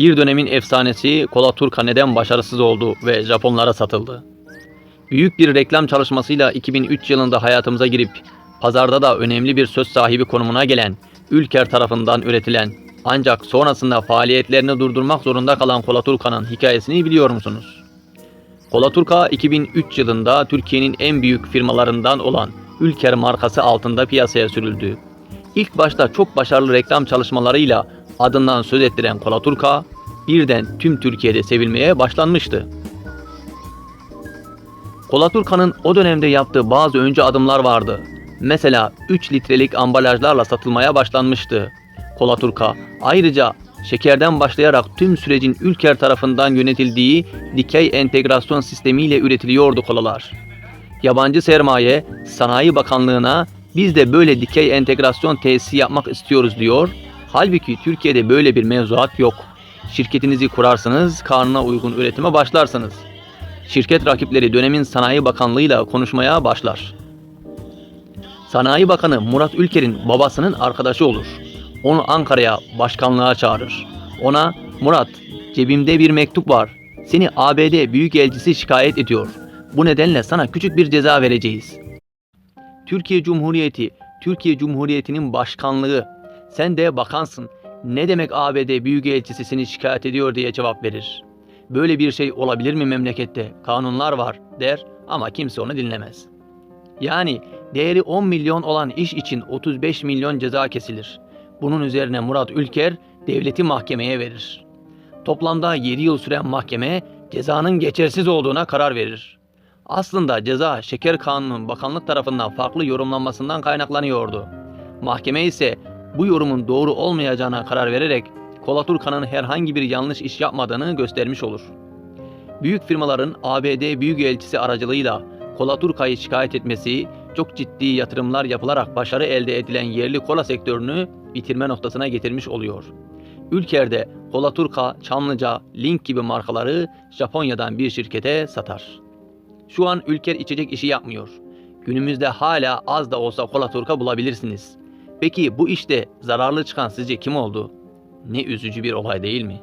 Bir dönemin efsanesi Kola Turka neden başarısız oldu ve Japonlara satıldı? Büyük bir reklam çalışmasıyla 2003 yılında hayatımıza girip pazarda da önemli bir söz sahibi konumuna gelen Ülker tarafından üretilen ancak sonrasında faaliyetlerini durdurmak zorunda kalan Kola Turka'nın hikayesini biliyor musunuz? Kola Turka 2003 yılında Türkiye'nin en büyük firmalarından olan Ülker markası altında piyasaya sürüldü. İlk başta çok başarılı reklam çalışmalarıyla adından söz ettiren Kola Turka birden tüm Türkiye'de sevilmeye başlanmıştı. Kola Turka'nın o dönemde yaptığı bazı önce adımlar vardı. Mesela 3 litrelik ambalajlarla satılmaya başlanmıştı. Kola Turka ayrıca şekerden başlayarak tüm sürecin Ülker tarafından yönetildiği dikey entegrasyon sistemiyle üretiliyordu kolalar. Yabancı sermaye Sanayi Bakanlığı'na biz de böyle dikey entegrasyon tesisi yapmak istiyoruz diyor. Halbuki Türkiye'de böyle bir mevzuat yok. Şirketinizi kurarsınız, kanuna uygun üretime başlarsınız. Şirket rakipleri dönemin Sanayi Bakanlığı'yla konuşmaya başlar. Sanayi Bakanı Murat Ülker'in babasının arkadaşı olur. Onu Ankara'ya başkanlığa çağırır. Ona Murat cebimde bir mektup var. Seni ABD Büyükelçisi şikayet ediyor. Bu nedenle sana küçük bir ceza vereceğiz. Türkiye Cumhuriyeti, Türkiye Cumhuriyeti'nin başkanlığı. Sen de bakansın. Ne demek ABD Büyükelçisi seni şikayet ediyor diye cevap verir. Böyle bir şey olabilir mi memlekette? Kanunlar var der ama kimse onu dinlemez. Yani değeri 10 milyon olan iş için 35 milyon ceza kesilir. Bunun üzerine Murat Ülker devleti mahkemeye verir. Toplamda 7 yıl süren mahkeme cezanın geçersiz olduğuna karar verir. Aslında ceza şeker kanunun bakanlık tarafından farklı yorumlanmasından kaynaklanıyordu. Mahkeme ise bu yorumun doğru olmayacağına karar vererek Kola Turka'nın herhangi bir yanlış iş yapmadığını göstermiş olur. Büyük firmaların ABD Büyükelçisi aracılığıyla Kola Turka'yı şikayet etmesi, çok ciddi yatırımlar yapılarak başarı elde edilen yerli kola sektörünü bitirme noktasına getirmiş oluyor. Ülker'de Kola Turka, Çamlıca, Link gibi markaları Japonya'dan bir şirkete satar. Şu an Ülker içecek işi yapmıyor. Günümüzde hala az da olsa Kola Turka bulabilirsiniz. Peki bu işte zararlı çıkan sizce kim oldu? Ne üzücü bir olay değil mi?